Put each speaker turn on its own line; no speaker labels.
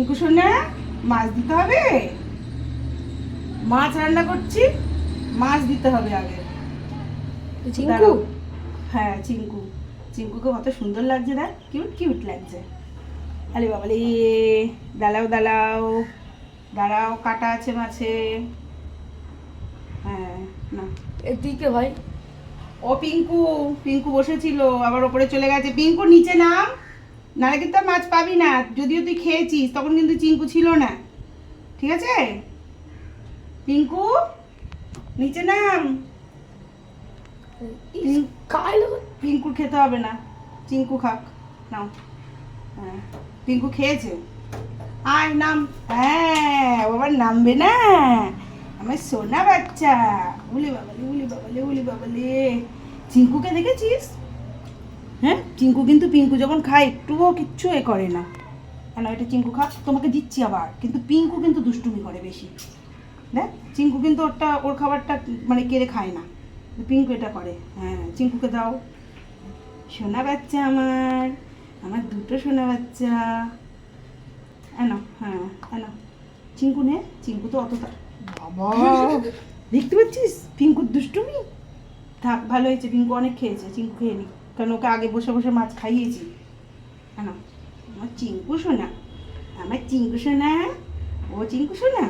টিঙ্কু শোনা মাছ দিতে হবে। মাছ রান্না করছি মাছ দিতে হবে আগে।
চিঙ্কু
হ্যাঁ চিঙ্কু চিঙ্কুকে কত সুন্দর লাগছে না কিউট কিউট লাগছে। আরে বাবালে দাঁড়াও দাঁড়াও। দাঁড়াও কাটা আছে মাছে। হ্যাঁ না।
এদিকে ভাই?
ও পিঙ্কু পিঙ্কু বসেছিল আবার ওপরে চলে গেছে। পিঙ্কু নিচে নাম। নাহলে কিন্তু মাছ পাবি না। যদিও তুই খেয়েছিস তখন কিন্তু চিঙ্কু ছিল না। ঠিক আছে? পিঙ্কু নিচে নাম। পিঙ্কুর খেতে হবে না। চিঙ্কু খাক নাও। হ্যাঁ পিঙ্কু খেয়েছে। আয় নাম। হ্যাঁ আবার নামবে না। আমার সোনা বাচ্চা। উলি বাবালে উলি বাবালে উলি বাবালে। চিঙ্কুকে দেখেছিস? চিঙ্কু কিন্তু পিঙ্কু যখন খায় একটুও কিচ্ছু এ করে না। কেন এটা চিঙ্কু খাক তোমাকে দিচ্ছি আবার। কিন্তু পিঙ্কু কিন্তু দুষ্টুমি করে বেশি। দেখ চিঙ্কু কিন্তু ওরটা ওর খাবারটা মানে কেড়ে খায় না। পিঙ্কু এটা করে। হ্যাঁ চিঙ্কুকে দাও। সোনা বাচ্চা আমার আমার দুটো সোনা বাচ্চা। এনো হ্যাঁ এনো। চিঙ্কু নে চিঙ্কু তো অত তা- বাবা! দেখতে পাচ্ছিস? পিঙ্কুর দুষ্টুমি? থাক ভালো হয়েছে পিঙ্কু অনেক খেয়েছে চিঙ্কু খেয়ে নি। কারণ ওকে আগে বসে বসে মাছ খাইয়েছি। কেন? আমার চিঙ্কু সোনা আমার চিঙ্কু সোনা ও চিঙ্কু সোনা